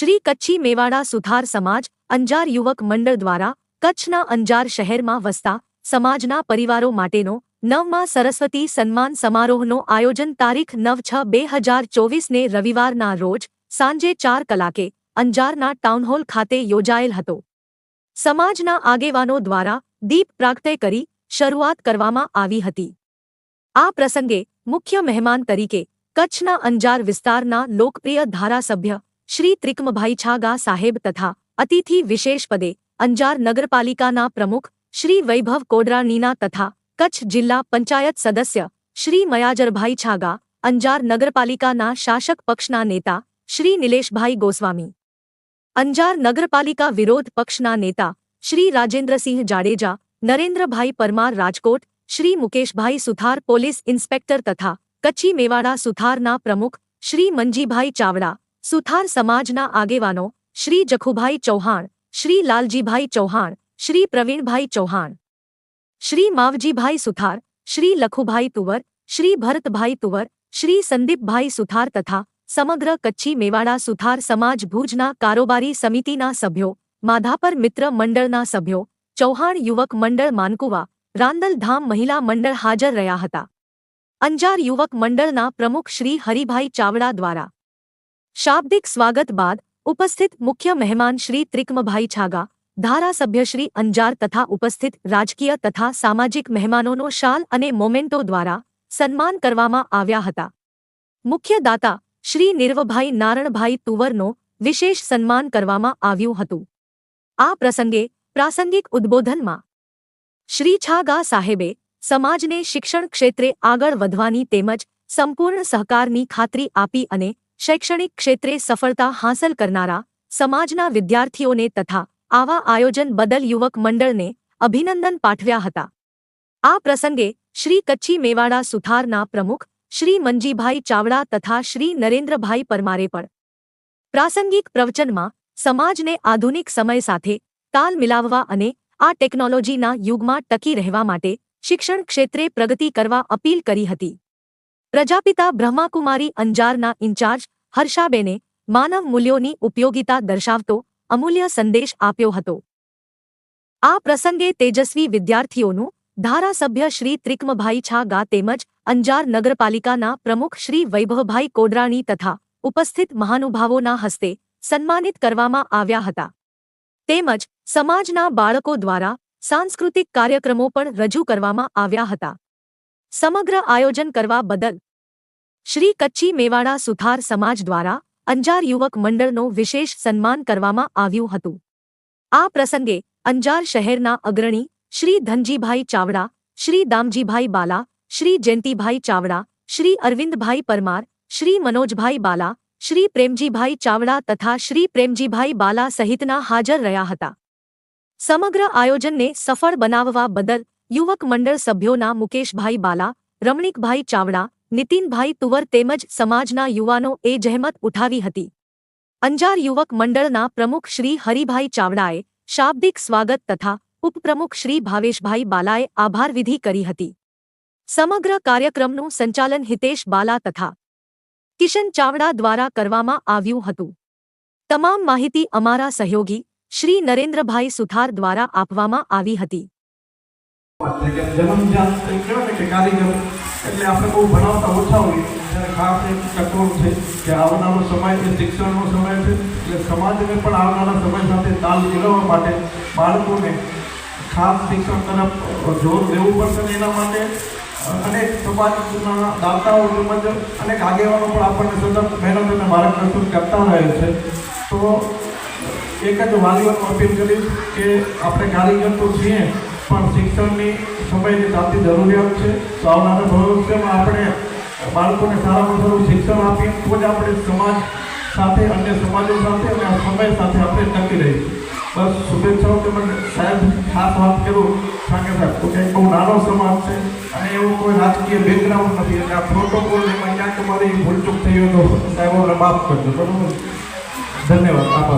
શ્રી કચ્છી મેવાડા સુથાર સમાજ, અંજાર યુવક મંડળ દ્વારા કચ્છના અંજાર શહેરમાં વસતા સમાજના પરિવારો માટેનો નવમા સરસ્વતી સન્માન સમારોહનો આયોજન તારીખ નવ છ બે હજાર ચોવીસને રવિવારના રોજ સાંજે ચાર કલાકે અંજારના ટાઉનહોલ ખાતે યોજાયેલ હતો. સમાજના આગેવાનો દ્વારા દીપ પ્રાગટય કરી શરૂઆત કરવામાં આવી હતી. આ પ્રસંગે મુખ્ય મહેમાન તરીકે કચ્છના અંજાર વિસ્તારના લોકપ્રિય ધારાસભ્ય શ્રી ત્રિકમભાઈ છાગા સાહેબ તથા અતિથિ વિશેષ પદે અંજાર નગરપાલિકાના પ્રમુખ શ્રી વૈભવ કોડરાણીના તથા કચ્છ જિલ્લા પંચાયત સદસ્ય શ્રી મયાજરભાઈ છાગા અંજાર નગરપાલિકાના શાસક પક્ષના નેતા શ્રી નિલેશભાઈ ગોસ્વામી અંજાર નગરપાલિકા વિરોધ પક્ષના નેતા શ્રી રાજેન્દ્રસિંહ જાડેજા નરેન્દ્રભાઈ પરમાર રાજકોટ શ્રી મુકેશભાઈ સુથાર પોલીસ ઇન્સ્પેક્ટર તથા કચ્છી મેવાડા સુથારના પ્રમુખ શ્રી મંજીભાઈ ચાવડા સુથાર સમાજના આગેવાનો શ્રી જખુભાઈ ચૌહાણ, શ્રી લાલજીભાઈ ચૌહાણ, શ્રી પ્રવીણભાઈ ચૌહાણ, શ્રી માવજીભાઈ સુથાર, શ્રી લખુભાઈ તુવર, શ્રી ભરતભાઈ તુવર, શ્રી સંદીપભાઈ સુથાર તથા સમગ્ર કચ્છી મેવાડા સુથાર સમાજ ભુજના કારોબારી સમિતિના સભ્યો, માધાપર મિત્ર મંડળના સભ્યો, ચૌહાણ યુવક મંડળ માનકુવા રાંદલધામ મહિલા મંડળ હાજર રહ્યા હતા. અંજાર યુવક મંડળના પ્રમુખ શ્રી હરિભાઈ ચાવડા દ્વારા શાબ્દિક સ્વાગત બાદ ઉપસ્થિત મુખ્ય મહેમાન શ્રી ત્રિકમભાઈ છાગા, ધારાસભ્ય શ્રી અંજાર તથા ઉપસ્થિત રાજકીય તથા સામાજિક મહેમાનોનો શાલ અને મોમેન્ટો દ્વારા સન્માન કરવામાં આવ્યા હતા. મુખ્ય દાતા શ્રી નિર્વભાઈ નારણભાઈ તુવરનો વિશેષ સન્માન કરવામાં આવ્યું હતું. આ પ્રસંગે પ્રાસંગિક ઉદ્બોધનમાં શ્રી છાગા સાહેબે સમાજને શિક્ષણ ક્ષેત્રે આગળ વધવાની તેમજ સંપૂર્ણ સહકારની ખાતરી આપી અને શૈક્ષણિક ક્ષેત્રે સફળતા હાંસલ કરનારા, સમાજના વિદ્યાર્થીઓને તથા આવા આયોજન બદલ યુવક મંડળને અભિનંદન પાઠવ્યા હતા. આ પ્રસંગે શ્રી કચ્છી મેવાડા સુથારના પ્રમુખ શ્રી મંજીભાઈ ચાવડા તથા શ્રી નરેન્દ્રભાઈ પરમારે પણ પ્રાસંગિક પ્રવચનમાં સમાજને આધુનિક સમય સાથે તાલ મિલાવવા અને આ ટેકનોલોજીના યુગમાં ટકી રહેવા માટે શિક્ષણ ક્ષેત્રે પ્રગતિ કરવા અપીલ કરી હતી. પ્રજાપિતા બ્રહ્માકુમારી અંજારના ઇન્ચાર્જ હર્ષાબેને માનવ મૂલ્યોની ઉપયોગિતા દર્શાવતો અમૂલ્ય સંદેશ આપ્યો હતો. આ પ્રસંગે તેજસ્વી વિદ્યાર્થીઓનું ધારાસભ્ય શ્રી ત્રિકમભાઈ છાગા તેમજ અંજાર નગરપાલિકાના પ્રમુખ શ્રી વૈભવભાઈ કોડરાણી તથા ઉપસ્થિત મહાનુભાવોના હસ્તે સન્માનિત કરવામાં આવ્યા હતા. તેમજ સમાજના બાળકો દ્વારા સાંસ્કૃતિક કાર્યક્રમો પણ રજૂ કરવામાં આવ્યા હતા. સમગ્ર આયોજન કરવા બદલ શ્રી કચ્છી મેવાડા સુથાર સમાજ દ્વારા અંજાર યુવક મંડળનો વિશેષ સન્માન કરવામાં આવ્યું હતું. આ પ્રસંગે અંજાર શહેરના અગ્રણી શ્રી ધનજીભાઈ ચાવડા, શ્રી દામજીભાઈ બાલા, શ્રી જયંતિભાઈ ચાવડા, શ્રી અરવિંદભાઈ પરમાર, શ્રી મનોજભાઈ બાલા, શ્રી પ્રેમજીભાઈ ચાવડા તથા શ્રી પ્રેમજીભાઈ બાલા સહિતના હાજર રહ્યા હતા. સમગ્ર આયોજનને સફળ બનાવવા બદલ યુવક મંડળ સભ્યોના મુકેશભાઈ બાલા, રમણીકભાઈ ચાવડા, નીતિનભાઈ તુવર તેમજ સમાજના યુવાનો એ જહેમત ઉઠાવી હતી. અંજાર યુવક મંડળના પ્રમુખ શ્રી હરિભાઈ ચાવડાએ શાબ્દિક સ્વાગત તથા ઉપપ્રમુખ શ્રી ભાવેશભાઈ બાલાએ આભારવિધિ કરી હતી. સમગ્ર કાર્યક્રમનું સંચાલન હિતેશ બાલા તથા કિશન ચાવડા દ્વારા કરવામાં આવ્યું હતું. તમામ માહિતી અમારા સહયોગી શ્રી નરેન્દ્રભાઈ સુથાર દ્વારા આપવામાં આવી હતી. જન્મજાત કંઈક કહેવાય ને કે કારીગર એટલે આપણે બહુ ભણાવતા ઓછા હોઈએ ત્યારે ખાસ એક કઠોળ છે કે આવનારો સમય એ શિક્ષણનો સમય છે એટલે સમાજને પણ આવનારા સમય સાથે તાલ મેળવવા માટે બાળકોને ખાસ શિક્ષણ તરફ જોર દેવું પડશે ને એના માટે અનેક સમાજના દાતાઓ તેમજ અનેક આગેવાનો પણ આપણને સતત મહેનત અને માર્ગદર્શન કરતા રહે છે. તો એક જ વાલીઓને અપીલ કરીશ કે આપણે કારીગર તો છીએ. પણ શિક્ષણની સમયની તાતી જરૂરિયાત છે. તો આવનારા ભવિષ્યમાં આપણે બાળકોને સારામાં સારું શિક્ષણ આપીએ તો જ આપણે સમાજ સાથે, અન્ય સમાજો સાથે અને આ સમય સાથે આપણે ટકી રહીશું. બસ શુભેચ્છાઓ તેમજ સાહેબ, ખાસ વાત કરું સાકે સાહેબ, તો કંઈક બહુ નાનો સમાજ છે અને એવું કોઈ રાજકીય બેકગ્રાઉન્ડ નથી. એટલે આ પ્રોટોકોલ એમાં ક્યાંક તમારી ભૂલચૂક થઈ હોય તો સાહેબોને માફ કરજો. બરાબર? ધન્યવાદ. આભાર.